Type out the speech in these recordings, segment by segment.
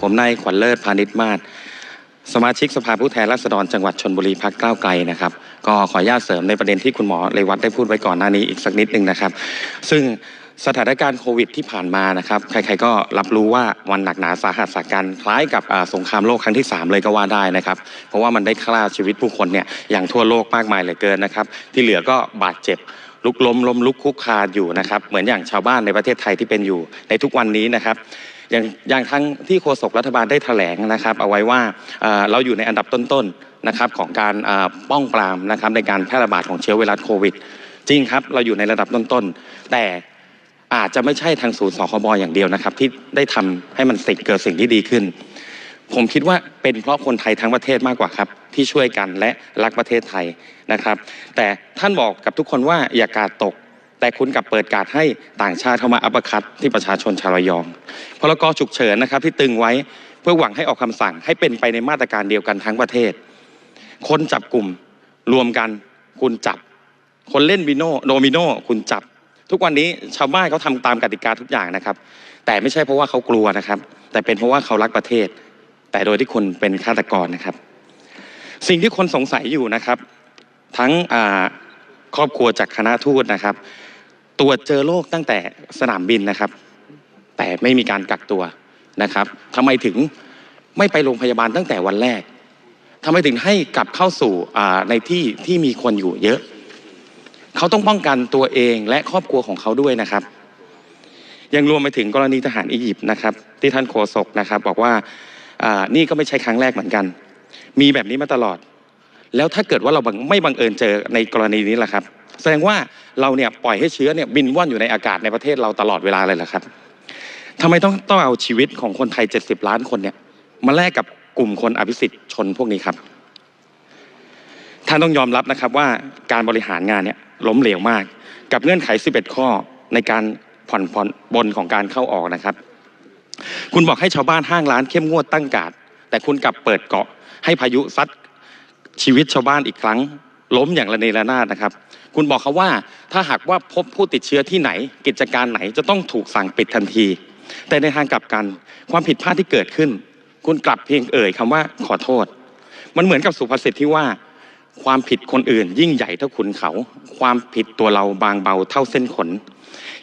ผมนายขวัญเลิศพาณิชมาศสมาชิกสภาผู้แทนราษฎรจังหวัดชนบุรีพักก้าวไกลนะครับก็ขออนุญาตเสริมในประเด็นที่คุณหมอเรวัตได้พูดไว้ก่อนหน้านี้อีกสักนิดหนึ่งนะครับ ซึ่งสถานการณ์โควิดที่ผ่านมานะครับใครๆก็รับรู้ว่าวันหนักหนาสาหัสสากันคล้ายกับสงครามโลกครั้งที่ 3 เลยก็ว่าได้นะครับ เพราะว่ามันได้ฆ่าชีวิตผู้คนเนี่ยอย่างทั่วโลกมากมายเหลือเกินนะครับ ที่เหลือก็บาดเจ็บลุกล้มล้มลุกคุกคาอยู่นะครับ เหมือนอย่างชาวบ้านในประเทศไทยที่เป็นอยู่ในทุกวันนี้นะครับ อย่างอย่างทั้งที่โฆษกรัฐบาลได้แถลงนะครับ เอาไว้ว่าเราอยู่ในอันดับต้นๆนะครับของการป้องปรามนะครับในการแพร่ระบาดของเชื้อไวรัสโควิด จริงครับเราอยู่ในระดับต้นๆแต่อาจจะไม่ใช่ทางศูนย์สคบอย่างเดียวนะครับ ที่ได้ทำให้มันสิ่งเกิดสิ่งที่ดีขึ้น ผมคิดว่าเป็นเพราะคนไทยทั้งประเทศมากกว่าครับ ที่ช่วยกันและรักประเทศไทยนะครับ แต่ท่านบอกกับทุกคนว่าอย่ากาดตก แต่คุณกลับเปิดการให้ต่างชาติเข้ามาอัปคัดที่ประชาชนชาวระยองพรกฉุกเฉินนะครับที่ตึงไว้เพื่อหวังให้ออกคำสั่งให้เป็นไปในมาตรการเดียวกันทั้งประเทศ คนจับกลุ่มรวมกันคุณจับ คนเล่นวิโนโดมิโนคุณจับ ทุกวันนี้ชาวบ้านเขาทำตามกติกาทุกอย่างนะครับ แต่ไม่ใช่เพราะว่าเขากลัวนะครับ แต่เป็นเพราะว่าเขารักประเทศ แต่โดยที่คนเป็นฆาตกรนะครับ สิ่งที่คนสงสัยอยู่นะครับ ทั้งครอบครัวจากคณะทูตนะครับ ตรวจเจอโรคตั้งแต่สนามบินนะครับ แต่ไม่มีการกักตัวนะครับทำไมถึงไม่ไปโรงพยาบาลตั้งแต่วันแรกทำไมถึงให้กลับเข้าสู่ในที่ที่มีคนอยู่เยอะ เขาต้องป้องกันตัวเองและครอบครัวของเขาด้วยนะครับ ยังรวมไปถึงกรณีทหารอียิปต์นะครับ ที่ท่านโฆษกนะครับ บอกว่านี่ก็ไม่ใช่ครั้งแรกเหมือนกัน มีแบบนี้มาตลอด แล้วถ้าเกิดว่าเราไม่บังเอิญเจอในกรณีนี้ล่ะครับ แสดงว่าเราเนี่ยปล่อยให้เชื้อเนี่ยบินว่อนอยู่ในอากาศในประเทศเราตลอดเวลาเลยเหรอครับทำไมต้องต้องเอาชีวิตของคนไทย 70 ล้านคนเนี่ยมาแลกกับกลุ่มคนอภิสิทธิ์ชนพวกนี้ครับ ท่านต้องยอมรับนะครับว่าการบริหารงานเนี่ยล้มเหลวมาก กับเงื่อนไข 11 ข้อในการผ่อนผ่อนบนของการเข้าออกนะครับ คุณบอกให้ชาวบ้านห้างร้านเข้มงวดตั้งกาดแต่คุณกลับเปิดเกาะให้พายุซัดชีวิตชาวบ้านอีกครั้ง ล้มอย่างระเนระนาดนะครับ คุณบอกเขาว่าถ้าหากว่าพบผู้ติดเชื้อที่ไหน กิจการไหนจะต้องถูกสั่งปิดทันที แต่ในทางกลับกันความผิดพลาดที่เกิดขึ้น คุณกลับเพียงเอ่ยคำว่าขอโทษ มันเหมือนกับสุภาษิตที่ว่า ความผิดคนอื่น ยิ่งใหญ่เท่าขุนเขา ความผิดตัวเราบางเบาเท่าเส้นขน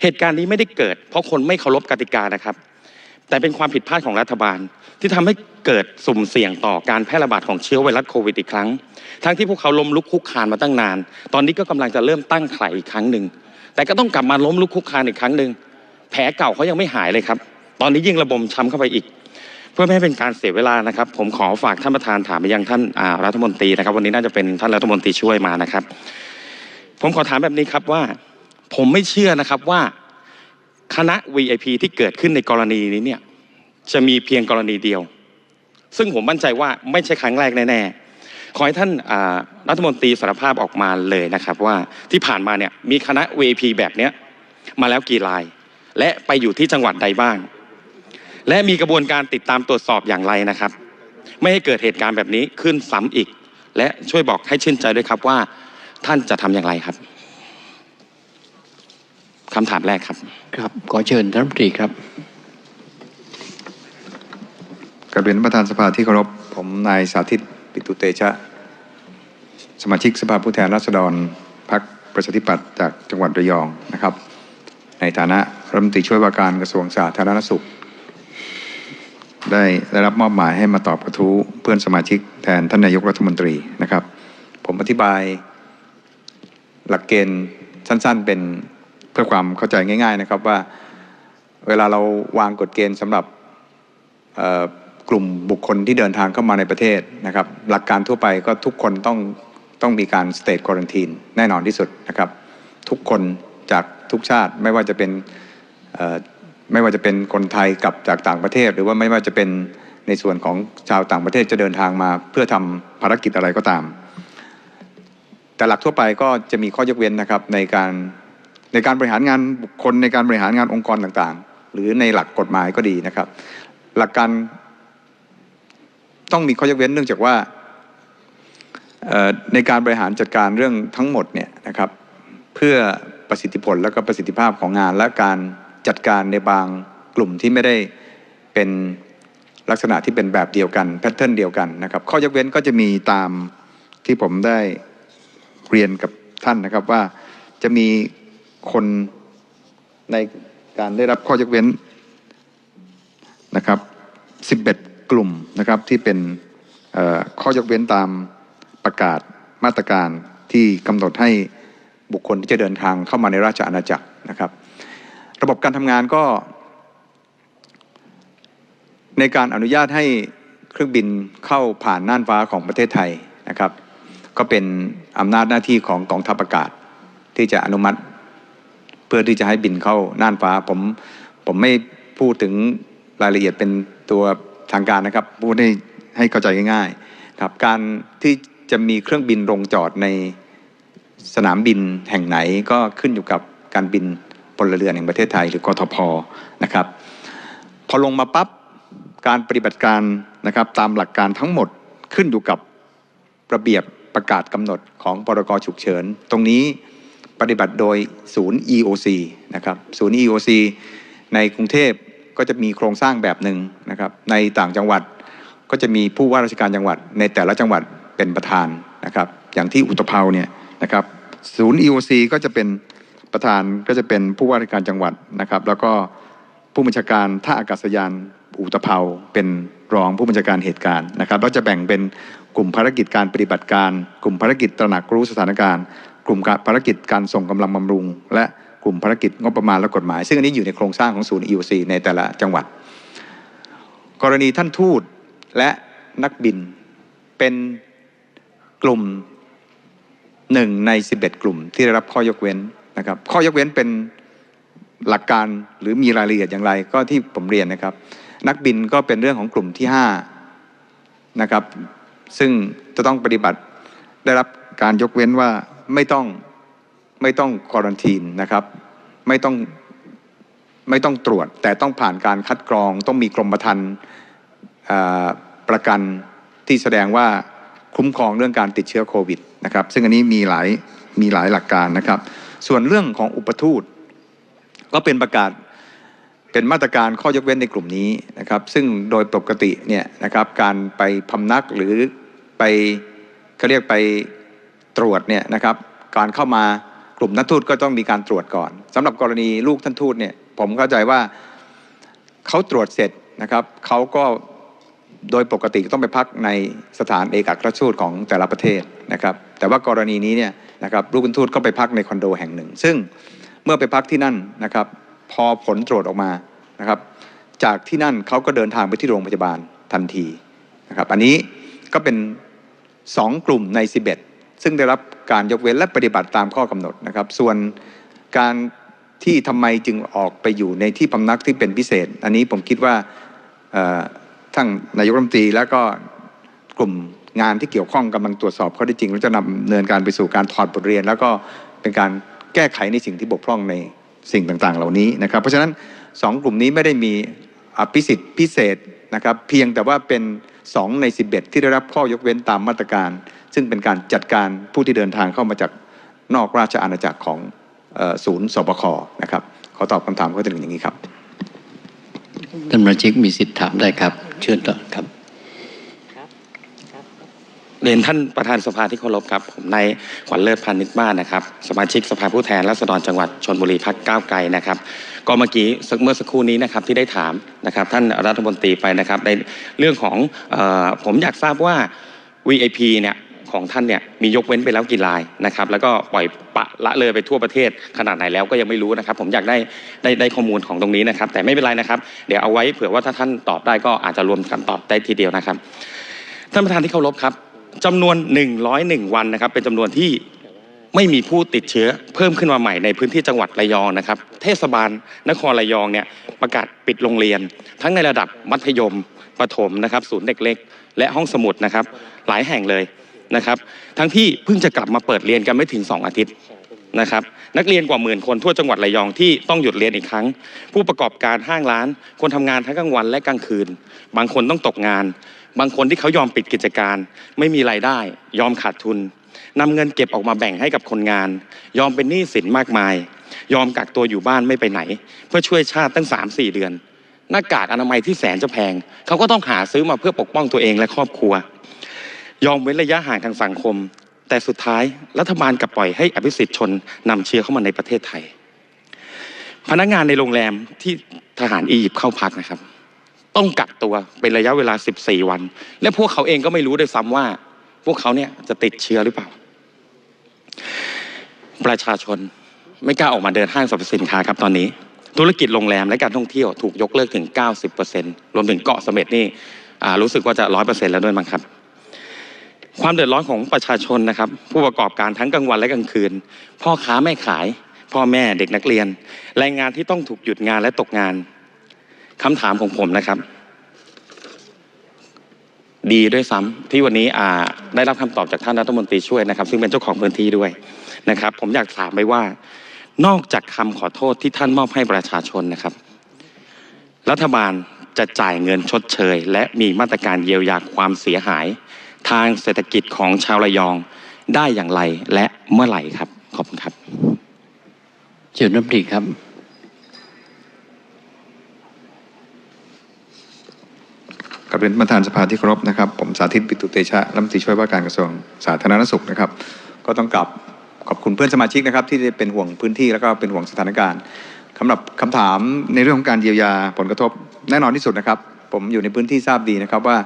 เหตุการณ์นี้ไม่ได้เกิด เพราะคนไม่เคารพกติกานะครับ แต่เป็นความผิดพลาดของรัฐบาลที่ทำให้เกิดสุ่มเสี่ยงต่อการแพร่ระบาดของเชื้อไวรัสโควิดอีกครั้ง ทั้งที่พวกเขาล้มลุกคุกคานมาตั้งนาน ตอนนี้ก็กำลังจะเริ่มตั้งไข่อีกครั้งหนึ่ง แต่ก็ต้องกลับมาล้มลุกคุกคานอีกครั้งหนึ่ง แผลเก่าเขายังไม่หายเลยครับ ตอนนี้ยิ่งระบมช้ำเข้าไปอีก เพื่อไม่ให้เป็นการเสียเวลานะครับ ผมขอฝากท่านประธานถามไปยังท่านรัฐมนตรีนะครับ วันนี้น่าจะเป็นท่านรัฐมนตรีช่วยมานะครับ ผมขอถามแบบนี้ครับว่า ผมไม่เชื่อนะครับว่า คณะ VIP ที่เกิดขึ้นในกรณีนี้เนี่ยจะมีเพียงกรณีเดียว ซึ่งผมมั่นใจว่าไม่ใช่ครั้งแรกแน่ๆขอให้ท่านรัฐมนตรีสารภาพออกมาเลยนะครับว่าที่ผ่านมาเนี่ยมีคณะ VIP แบบเนี้ยมาแล้วกี่ราย และไปอยู่ที่จังหวัดใดบ้าง และมีกระบวนการติดตามตรวจสอบอย่างไรนะครับ ไม่ให้เกิดเหตุการณ์แบบนี้ขึ้นซ้ำอีก และช่วยบอกให้ชื่นใจด้วยครับว่าท่านจะทำอย่างไรครับ คำถามแรกครับ ครับ ขอเชิญท่านรัฐมนตรีครับกราบเรียนท่านประธานสภาที่เคารพผมนายสาธิตปิตุเตชะ สมาชิกสภาผู้แทนราษฎรพรรคประชาธิปัตย์จากจังหวัดระยองนะครับ ในฐานะรัฐมนตรีช่วยว่าการกระทรวงสาธารณสุข ได้ได้รับมอบหมายให้มาตอบกระทู้เพื่อนสมาชิกแทนท่านนายกรัฐมนตรีนะครับ ผมอธิบายหลักเกณฑ์สั้นๆเป็นเพื่อความเข้าใจง่าย ๆนะครับว่าเวลาเราวางกฎเกณฑ์สำหรับกลุ่มบุคคลที่เดินทางเข้ามาในประเทศนะครับ หลักการทั่วไปก็ทุกคนต้องต้องมีการ state quarantine แน่นอนที่สุดนะครับ ทุกคนจากทุกชาติไม่ว่าจะเป็นไม่ว่าจะเป็นคนไทยกลับจากต่างประเทศ หรือว่าไม่ว่าจะเป็นในส่วนของชาวต่างประเทศจะเดินทางมา เพื่อทำภารกิจอะไรก็ตาม แต่หลักทั่วไปก็จะมีข้อยกเว้นนะครับในการ ในการบริหารงานบุคคลในการบริหารงานองค์กรต่างๆ หรือในหลักกฎหมายก็ดีนะครับ หลักการต้องมีข้อยกเว้นเนื่องจากว่าในการบริหารจัดการเรื่องทั้งหมดเนี่ยนะครับเพื่อประสิทธิผลและก็ประสิทธิภาพของงาน และการจัดการในบางกลุ่มที่ไม่ได้เป็นลักษณะที่เป็นแบบเดียวกันแพทเทิร์นเดียวกันนะครับ ข้อยกเว้นก็จะมีตามที่ผมได้เรียนกับท่านนะครับว่าจะมี คนในการได้รับข้อยกเว้นนะครับ 11 กลุ่มนะครับที่เป็นข้อยกเว้นตามประกาศมาตรการที่กำหนดให้บุคคลที่จะเดินทางเข้ามาในราชอาณาจักรนะครับ ระบบการทำงานก็ ในการอนุญาตให้เครื่องบินเข้าผ่านน่านฟ้าของประเทศไทยนะครับ ก็เป็นอำนาจหน้าที่ของกองทัพอากาศที่จะอนุมัติ เพื่อที่จะให้บินเข้าน่านฟ้าผมผมไม่พูดถึงรายละเอียดเป็นตัวทางการนะครับ พูดให้ให้เข้าใจง่ายๆครับการที่จะมีเครื่องบินลงจอดในสนามบินแห่งไหนก็ขึ้นอยู่กับการบินพลเรือนแห่งประเทศไทยหรือกทพนะครับ พอลงมาปั๊บการปฏิบัติการนะครับตามหลักการทั้งหมดขึ้นอยู่กับระเบียบประกาศกำหนดของพรกฉุกเฉิน ตรงนี้ ปฏิบัติโดยศูนย์ EOC นะครับศูนย์ EOC ในกรุงเทพก็จะมีโครงสร้างแบบหนึ่งนะครับในต่างจังหวัดก็จะมีผู้ว่าราชการจังหวัด ในแต่ละจังหวัดเป็นประธานนะครับอย่างที่อุตภเปาเนี่ยนะครับศูนย์ EOC ก็จะเป็นประธานก็จะเป็นผู้ว่าราชการจังหวัดนะครับ แล้วก็ผู้บัญชาการท่าอากาศยานอุตภเปาเป็นรองผู้บัญชาการเหตุการณ์นะครับเราจะแบ่งเป็นกลุ่มภารกิจการปฏิบัติการ กลุ่มภารกิจตระหนักรู้สถานการณ์ กลุ่มภารกิจการส่งกำลังบำรุง และกลุ่มภารกิจงบประมาณและกฎหมาย ซึ่งอันนี้อยู่ในโครงสร้างของศูนย์ EOC ในแต่ละจังหวัด กรณีท่านทูตและนักบินเป็นกลุ่มหนึ่งใน 11 กลุ่มที่ได้รับข้อยกเว้นนะครับข้อยกเว้นเป็นหลักการหรือมีรายละเอียดอย่างไรก็ที่ผมเรียนนะครับ นักบินก็เป็นเรื่องของกลุ่มที่5นะครับซึ่งจะต้องปฏิบัติได้รับการยกเว้นว่า ไม่ต้องไม่ต้องควอรันทีนนะครับ ไม่ต้องไม่ต้องตรวจ แต่ต้องผ่านการคัดกรอง ต้องมีกรมธรรม์ประกันที่แสดงว่าคุ้มครองเรื่องการติดเชื้อโควิดนะครับ ซึ่งอันนี้มีหลายมีหลายหลักการนะครับ ส่วนเรื่องของอุปทูต ก็เป็นประกาศเป็นมาตรการข้อยกเว้นในกลุ่มนี้นะครับ ซึ่งโดยปกติเนี่ยนะครับการไปพำนักหรือไปเขาเรียกไป ตรวจเนี่ยนะครับการเข้ามากลุ่มนักทูตก็ต้องมีการตรวจก่อนสำหรับกรณีลูกท่านทูตเนี่ยผมเข้าใจว่าเขาตรวจเสร็จนะครับเขาก็โดยปกติต้องไปพักในสถานเอกอัครชทูตของแต่ละประเทศนะครับ แต่ว่ากรณีนี้เนี่ยนะครับลูกท่านทูตก็ไปพักในคอนโดแห่งหนึ่ง ซึ่งเมื่อไปพักที่นั่นนะครับ พอผลตรวจออกมานะครับ จากที่นั่นเขาก็เดินทางไปที่โรงพยาบาลทันทีนะครับ อันนี้ก็เป็น 2 กลุ่มใน 11 ซึ่งได้รับการยกเว้นและปฏิบัติตามข้อกำหนดนะครับ ส่วนการที่ทำไมจึงออกไปอยู่ในที่พำนักที่เป็นพิเศษ อันนี้ผมคิดว่าทั้งนายกรัฐมนตรีแล้วก็กลุ่มงานที่เกี่ยวข้องกำลังตรวจสอบข้อเท็จริง แล้วจะนำเนินการไปสู่การถอดบทเรียน แล้วก็เป็นการแก้ไขในสิ่งที่บกพร่องในสิ่งต่างๆ เหล่านี้นะครับ เพราะฉะนั้นสองกลุ่มนี้ไม่ได้มี อภิสิทธิ์พิเศษนะครับเพียงแต่ว่าเป็น 2 ใน 11 ที่ได้รับข้อยกเว้นตามมาตรการ ซึ่งเป็นการจัดการผู้ที่เดินทางเข้ามาจากนอกราชอาณาจักรของศูนย์สบคนะครับขอตอบคำถามข้อที่หนึ่งอย่างนี้ครับท่านสมาชิกมีสิทธิ์ถามได้ครับ เชิญต่อครับ เรียนท่านประธานสภาที่เคารพครับ ผมนายขวัญเลิศพานิชมาศนะครับ สมาชิกสภาผู้แทนราษฎรจังหวัดชนบุรีพักก้าวไกลนะครับ ก็เมื่อกี้สักเมื่อสักครู่นี้นะครับที่ได้ถามนะครับ ท่านรัฐมนตรีไปนะครับในเรื่องของออผมอยากทราบว่า VIP เนี่ยของท่านเนี่ยมียกเว้นไปแล้วกี่รายนะครับ แล้วก็ปล่อยปะละเลยไปทั่วประเทศขนาดไหนแล้วก็ยังไม่รู้นะครับ ผมอยากได้ได้ได้ข้อมูลของตรงนี้นะครับ แต่ไม่เป็นไรนะครับ เดี๋ยวเอาไว้เผื่อว่าถ้าท่านตอบได้ก็อาจจะรวมกันตอบได้ทีเดียวนะครับ ท่านประธานที่เคารพครับ จำนวน 101 วันนะครับ เป็นจำนวนที่ไม่มีผู้ติดเชื้อเพิ่มขึ้นมาใหม่ในพื้นที่จังหวัดระยองนะครับ เทศบาลนครระยองเนี่ยประกาศปิดโรงเรียน ทั้งในระดับมัธยมประถมนะครับ ศูนย์เด็กเล็ก และห้องสมุดนะครับ หลายแห่งเลยนะครับ ทั้งที่เพิ่งจะกลับมาเปิดเรียนกันไม่ถึง 2 อาทิตย์นะครับ นักเรียนกว่าหมื่นคนทั่วจังหวัดระยองที่ต้องหยุดเรียนอีกครั้ง ผู้ประกอบการห้างร้าน คนทำงานทั้งกลางวันและกลางคืน บางคนต้องตกงาน บางคนที่เขายอมปิดกิจการ ไม่มีรายได้ ยอมขาดทุนนำเงินเก็บออกมาแบ่งให้กับคนงาน ยอมเป็นหนี้สินมากมาย ยอมกักตัวอยู่บ้านไม่ไปไหน เพื่อช่วยชาติตั้ง 3-4 เดือน หน้ากากอนามัยที่แสนจะแพง เขาก็ต้องหาซื้อมาเพื่อปกป้องตัวเองและครอบครัว ยอมเว้นระยะห่างทางสังคม แต่สุดท้ายรัฐบาลกลับปล่อยให้อภิสิทธิ์ชนนำเชื้อเข้ามาในประเทศไทย พนักงานในโรงแรมที่ทหารอียิปต์เข้าพักนะครับ ต้องกักตัวเป็นระยะเวลา 14 วัน และพวกเขาเองก็ไม่รู้ด้วยซ้ำว่า พวกเขาเนี่ยจะติดเชื้อหรือเปล่า ประชาชนไม่กล้าออกมาเดินห้างสรรพสินค้าครับตอนนี้ ธุรกิจโรงแรมและการท่องเที่ยวถูกยกเลิกถึง 90%รวมถึงเกาะเสม็ดนี่รู้สึกว่าจะ 100%แล้วด้วยมั้งครับ ความเดือดร้อนของประชาชนนะครับ ผู้ประกอบการทั้งกลางวันและกลางคืน พ่อค้าแม่ขาย พ่อแม่เด็กนักเรียน แรงงานที่ต้องถูกหยุดงานและตกงาน คำถามของผมนะครับ ดีด้วยซ้ำที่วันนี้อ่าได้รับคำตอบจากท่านรัฐมนตรีช่วยนะครับ ซึ่งเป็นเจ้าของพื้นที่ด้วยนะครับ ผมอยากถามไปว่า นอกจากคำขอโทษที่ท่านมอบให้ประชาชนนะครับ รัฐบาลจะจ่ายเงินชดเชย และมีมาตรการเยียวยาความเสียหาย ทางเศรษฐกิจของชาวระยองได้อย่างไรและเมื่อไหร่ครับ ขอบคุณครับ เชิญรัฐมนตรีครับ กับเรียนประธานสภาที่เคารพนะครับ ผมสาธิตปิตุเตชะรัฐมนตรีช่วยว่าการกระทรวงสาธารณสุขนะครับ ก็ต้องกลับขอบคุณเพื่อนสมาชิกนะครับ ที่ได้เป็นห่วงพื้นที่แล้วก็เป็นห่วงสถานการณ์สำหรับคำถามในเรื่องของการเยียวยาผลกระทบแน่นอนที่สุดนะครับ ผมอยู่ในพื้นที่ทราบดีนะครับว่า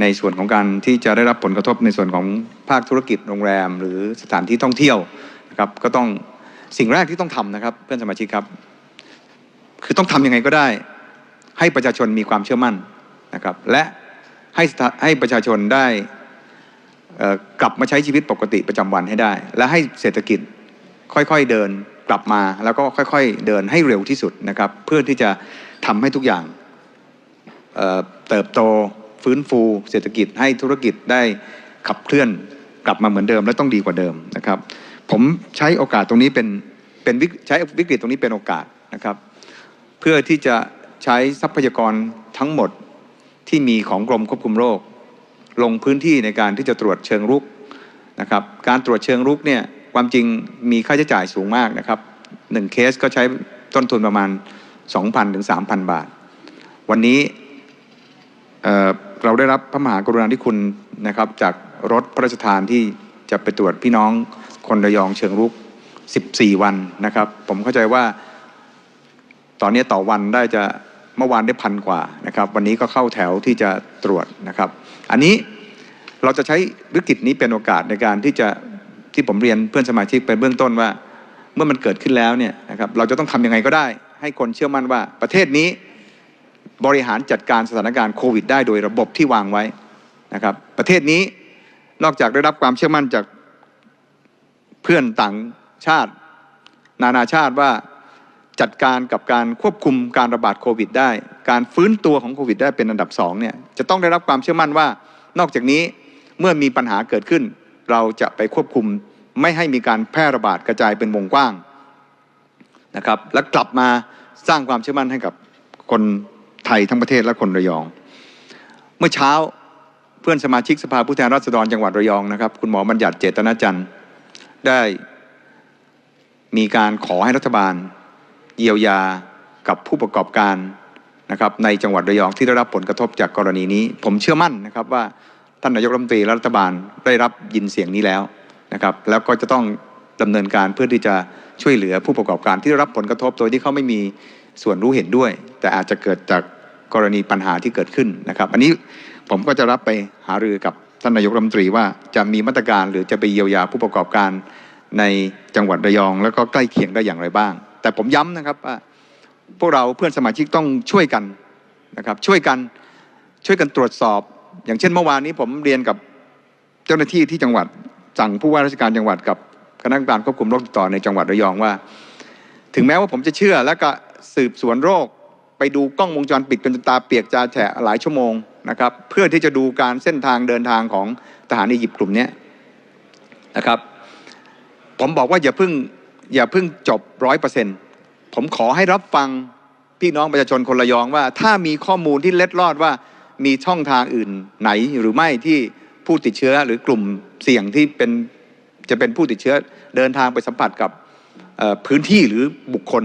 ในส่วนของการที่จะได้รับผลกระทบในส่วนของภาคธุรกิจโรงแรม หรือสถานที่ท่องเที่ยวนะครับก็ต้องสิ่งแรกที่ต้องทำนะครับ เพื่อนสมาชิกครับ คือต้องทำยังไงก็ได้ ให้ประชาชนมีความเชื่อมั่น นะครับและให้ให้ประชาชนได้กลับมาใช้ชีวิตปกติประจำวันให้ได้ และให้เศรษฐกิจค่อยๆเดินกลับมาแล้วก็ค่อยๆเดินให้เร็วที่สุดนะครับเพื่อที่จะทำให้ทุกอย่างเเติบโตฟื้นฟูเศรษฐกิจให้ธุรกิจได้ขับเคลื่อนกลับมาเหมือนเดิมและต้องดีกว่าเดิมนะครับ ผมใช้โอกาสตรงนี้เป็นเป็นใช้วิกฤตตรงนี้เป็นโอกาสนะครับ เพื่อที่จะใช้ทรัพยากรทั้งหมด ที่มีของกรมควบคุมโรค ลงพื้นที่ในการที่จะตรวจเชิงรุกนะครับการตรวจเชิงรุกเนี่ยความจริงมีค่าใช้จ่ายสูงมากนะครับหนึ่งเคสก็ใช้ต้นทุนประมาณ 2,000ถึง3,000 บาท วันนี้เเราได้รับพระมหากรุณาธิคุณนะครับจากรถพระราชทานที่จะไปตรวจพี่น้องคนระยองเชิงรุก 14 วันนะครับ ผมเข้าใจว่าตอนนี้ต่อวันได้จะ เมื่อวานได้พันกว่านะครับ วันนี้ก็เข้าแถวที่จะตรวจนะครับ อันนี้เราจะใช้วิกฤตนี้เป็นโอกาสในการที่จะที่ผมเรียนเพื่อนสมาชิกไปเบื้องต้นว่า เมื่อมันเกิดขึ้นแล้วเนี่ยนะครับเราจะต้องทำยังไงก็ได้ ให้คนเชื่อมั่นว่าประเทศนี้บริหารจัดการสถานการณ์โควิด ได้โดยระบบที่วางไว้นะครับ ประเทศนี้นอกจากได้รับความเชื่อมั่นจากเพื่อนต่างชาติ นานาชาติว่า จัดการกับการควบคุมการระบาดโควิดได้ การฟื้นตัวของโควิดได้เป็นอันดับสองเนี่ยจะต้องได้รับความเชื่อมั่นว่า นอกจากนี้เมื่อมีปัญหาเกิดขึ้น เราจะไปควบคุมไม่ให้มีการแพร่ระบาดกระจายเป็นวงกว้างนะครับและกลับมาสร้างความเชื่อมั่นให้กับคนไทยทั้งประเทศและคนระยอง เมื่อเช้าเพื่อนสมาชิกสภาผู้แทนราษฎรจังหวัดระยองนะครับ คุณหมอบัญญัติเจตนาจันทร์ได้มีการขอให้รัฐบาล เยียวยากับผู้ประกอบการนะครับในจังหวัดระยองที่ได้รับผลกระทบจากกรณีนี้ ผมเชื่อมั่นนะครับว่าท่านนายกรัฐมนตรีและรัฐบาลได้รับยินเสียงนี้แล้วนะครับแล้วก็จะต้องดำเนินการเพื่อที่จะช่วยเหลือผู้ประกอบการที่ได้รับผลกระทบโดยที่เขาไม่มีส่วนรู้เห็นด้วย แต่อาจจะเกิดจากกรณีปัญหาที่เกิดขึ้นนะครับ อันนี้ผมก็จะรับไปหารือกับท่านนายกรัฐมนตรีว่าจะมีมาตรการหรือจะไปเยียวยาผู้ประกอบการในจังหวัดระยอง แล้วก็ใกล้เคียงได้อย่างไรบ้าง แต่ผมย้ำนะครับว่าพวกเราเพื่อนสมาชิกต้องช่วยกันนะครับช่วยกันช่วยกันตรวจสอบ อย่างเช่นเมื่อวานนี้ผมเรียนกับเจ้าหน้าที่ที่จังหวัดสั่งผู้ว่าราชการจังหวัดกับคณะกรรมการควบคุมโรคติดต่อในจังหวัดระยองว่า ถึงแม้ว่าผมจะเชื่อและก็สืบสวนโรค ไปดูกล้องวงจรปิดจนตาเปียกจาแฉะหลายชั่วโมงนะครับเพื่อที่จะดูการเส้นทางเดินทางของทหารอียิปต์กลุ่มนี้นะครับ ผมบอกว่าอย่าเพิ่ง อย่าเพิ่งจบร้อยเปอร์เซ็นต์ผมขอให้รับฟังพี่น้องประชาชนคนระยองว่า ถ้ามีข้อมูลที่เล็ดลอดว่ามีช่องทางอื่นไหนหรือไม่ที่ผู้ติดเชื้อหรือกลุ่มเสี่ยงที่เป็นจะเป็นผู้ติดเชื้อเดินทางไปสัมผัสกับพื้นที่หรือบุคคล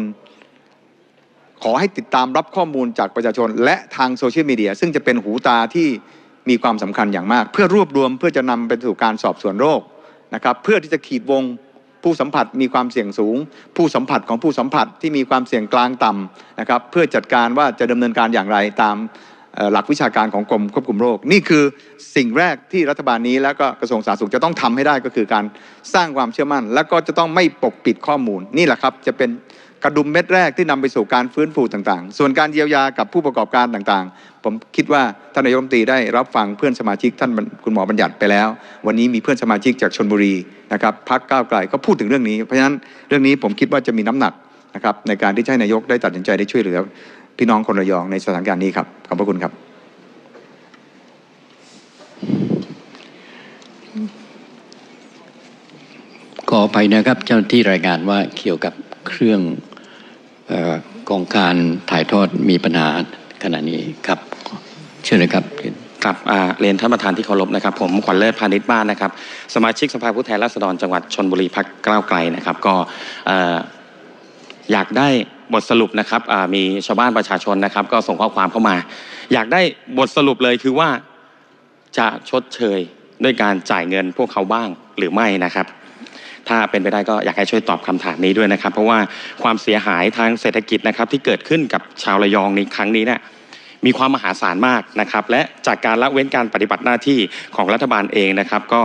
ขอให้ติดตามรับข้อมูลจากประชาชน และทางโซเชียลมีเดียซึ่งจะเป็นหูตาที่มีความสำคัญอย่างมาก เพื่อรวบรวมเพื่อจะนำไปสู่การสอบสวนโรคนะครับเพื่อที่จะขีดวง ผู้สัมผัสมีความเสี่ยงสูง ผู้สัมผัสของผู้สัมผัสที่มีความเสี่ยงกลางต่ำนะครับเพื่อจัดการว่าจะดำเนินการอย่างไรตาม หลักวิชาการของกรมควบคุมโรค นี่คือสิ่งแรกที่รัฐบาลนี้ แล้วก็กระทรวงสาธารณสุขจะต้องทำให้ได้ก็คือการสร้างความเชื่อมั่น และก็จะต้องไม่ปกปิดข้อมูลนี่แหละครับจะเป็นกระดุมเม็ดแรกที่นำไปสู่การฟื้นฟูต่างๆ ส่วนการเยียวยากับผู้ประกอบการต่างๆ ผมคิดว่าท่านนายกรัฐมนตรีได้รับฟังเพื่อนสมาชิกท่านคุณหมอบัญญัติไปแล้ว วันนี้มีเพื่อนสมาชิกจากชนบุรีนะครับพักก้าวไกลก็พูดถึงเรื่องนี้ เพราะฉะนั้นเรื่องนี้ผมคิดว่าจะมีน้ำหนักนะครับในการที่ให้นายกได้ตัดสินใจได้ช่วยเหลือ พี่น้องคนระยองในสถานการณ์นี้ครับขอบพระคุณครับขออภัยนะครับ เจ้าหน้าที่รายงานว่าเกี่ยวกับเครื่องเออกองการถ่ายทอดมีปัญหาขณะนี้ครับ เชิญเลยครับครับอ่าเรียนท่านประธานที่เคารพนะครับ ผมขวัญเลิศพาณิชย์บ้านนะครับ สมาชิกสภาผู้แทนราษฎรจังหวัดชนบุรีพักก้าวไกลนะครับ ก็เอ่ออยากได้ บทสรุปนะครับมีชาวบ้านประชาชนนะครับ ก็ส่งข้อความเข้ามา อยากได้บทสรุปเลยคือว่าจะชดเชยด้วยการจ่ายเงินพวกเขาบ้างหรือไม่นะครับ ถ้าเป็นไปได้ก็อยากให้ช่วยตอบคำถามนี้ด้วยนะครับ เพราะว่าความเสียหายทางเศรษฐกิจนะครับ ที่เกิดขึ้นกับชาวระยองในครั้งนี้เนี่ยมีความมหาศาลมากนะครับ และจากการละเว้นการปฏิบัติหน้าที่ของรัฐบาลเองนะครับ ก็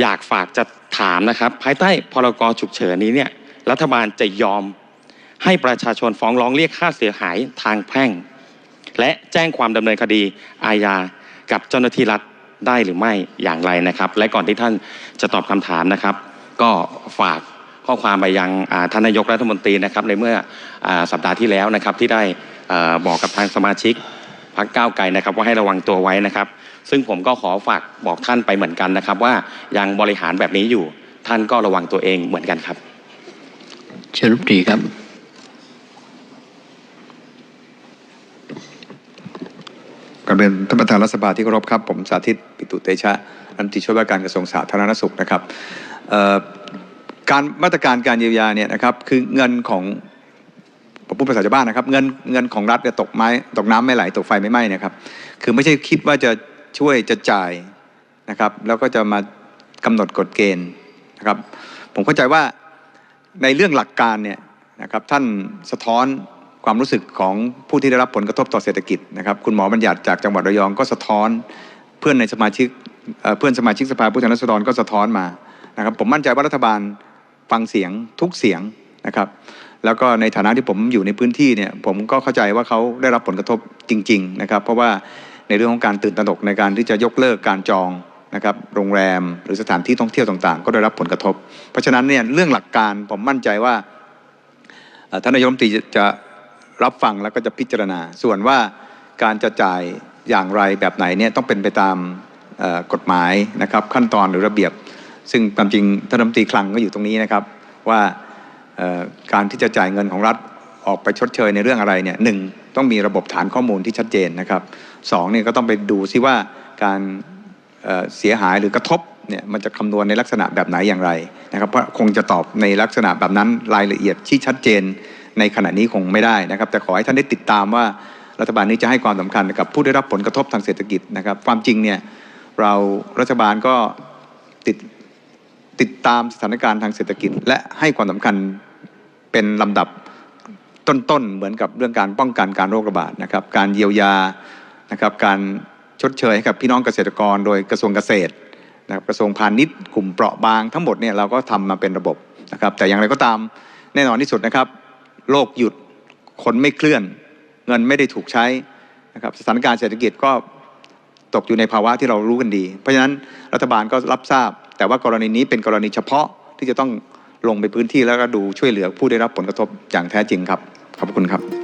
อยากฝากจะถามนะครับ ภายใต้พรกฉุกเฉินนี้เนี่ยรัฐบาลจะยอม ให้ประชาชนฟ้องร้องเรียกค่าเสียหายทางแพ่ง และแจ้งความดำเนินคดีอาญากับเจ้าหน้าที่รัฐได้หรือไม่อย่างไรนะครับ และก่อนที่ท่านจะตอบคำถามนะครับ ก็ฝากข้อความไปยังท่านนายกรัฐมนตรีนะครับในเมื่ออสัปดาห์ที่แล้วนะครับที่ได้บอกกับทางสมาชิกพักก้าวไกลนะครับว่าให้ระวังตัวไว้นะครับ ซึ่งผมก็ขอฝากบอกท่านไปเหมือนกันนะครับ ว่ายังบริหารแบบนี้อยู่ท่านก็ระวังตัวเองเหมือนกันครับ เชิญรัฐมนตรีครับ กราบเรียนท่านประธานรัฐสภาที่เคารพครับ ผมสาธิตปิตุเตชะรัฐมนตรีช่วยว่าการกระทรวงสาธารณสุขนะครับการมาตรการการเยียวยาเนี่ยนะครับคือเงินของผมพูดภาษาชาวบ้านนะครับ เงินเงินของรัฐเนี่ยตกไม้ตกน้ำไม่ไหลตกไฟไม่ไหม้นะครับ คือไม่ใช่คิดว่าจะช่วยจะจ่ายนะครับ แล้วก็จะมากำหนดกฎเกณฑ์นะครับ ผมเข้าใจว่าในเรื่องหลักการเนี่ยนะครับท่านสะท้อน ความรู้สึกของผู้ที่ได้รับผลกระทบต่อเศรษฐกิจนะครับ คุณหมอบัญญัติจากจังหวัดระยองก็สะท้อน เพื่อนในสมาชิกเพื่อนสมาชิกสภาผู้แทนราษฎรก็สะท้อนมานะครับ ผมมั่นใจว่ารัฐบาลฟังเสียงทุกเสียงนะครับ แล้วก็ในฐานะที่ผมอยู่ในพื้นที่เนี่ยผมก็เข้าใจว่าเขาได้รับผลกระทบจริง ๆ นะครับ เพราะว่าในเรื่องของการตื่นตระหนกในการที่จะยกเลิกการจองนะครับโรงแรมหรือสถานที่ท่องเที่ยวต่างๆ ก็ได้รับผลกระทบ เพราะฉะนั้นเนี่ยเรื่องหลักการผมมั่นใจว่าท่านนายกรัฐมนตรีจะ รับฟังแล้วก็จะพิจารณา ส่วนว่าการจะจ่ายอย่างไรแบบไหนเนี่ยต้องเป็นไปตามกฎหมายนะครับขั้นตอนหรือระเบียบ ซึ่งตามจริงท่านรัฐมนตรีคลังก็อยู่ตรงนี้นะครับว่าการที่จะจ่ายเงินของรัฐออกไปชดเชยในเรื่องอะไรเนี่ยหนึ่งต้องมีระบบฐานข้อมูลที่ชัดเจนนะครับสองเนี่ยก็ต้องไปดูซิว่าการเเสียหายหรือกระทบเนี่ยมันจะคำนวณในลักษณะแบบไหนอย่างไรนะครับเพราะคงจะตอบในลักษณะแบบนั้นรายละเอียดที่ชัดเจน ในขณะนี้คงไม่ได้นะครับ แต่ขอให้ท่านได้ติดตามว่ารัฐบาลนี้จะให้ความสำคัญกับผู้ได้รับผลกระทบทางเศรษฐกิจนะครับ ความจริงเนี่ยเรารัฐบาลก็ติดติดตามสถานการณ์ทางเศรษฐกิจ และให้ความสำคัญเป็นลำดับต้นๆเหมือนกับเรื่องการป้องกันการโรคระบาดนะครับ การเยียวยานะครับ การชดเชยให้กับพี่น้องเกษตรกร โดยกระทรวงเกษตรนะครับกระทรวงพาณิชย์กลุ่มเปราะบางทั้งหมดเนี่ยเราก็ทำมาเป็นระบบนะครับ แต่อย่างไรก็ตามแน่นอนที่สุดนะครับ โลกหยุดคนไม่เคลื่อน เงินไม่ได้ถูกใช้นะครับสถานการณ์เศรษฐกิจก็ตกอยู่ในภาวะที่เรารู้กันดี เพราะฉะนั้นรัฐบาลก็รับทราบ แต่ว่ากรณีนี้เป็นกรณีเฉพาะที่จะต้องลงไปพื้นที่แล้วก็ดูช่วยเหลือผู้ได้รับผลกระทบอย่างแท้จริงครับ ขอบคุณครับ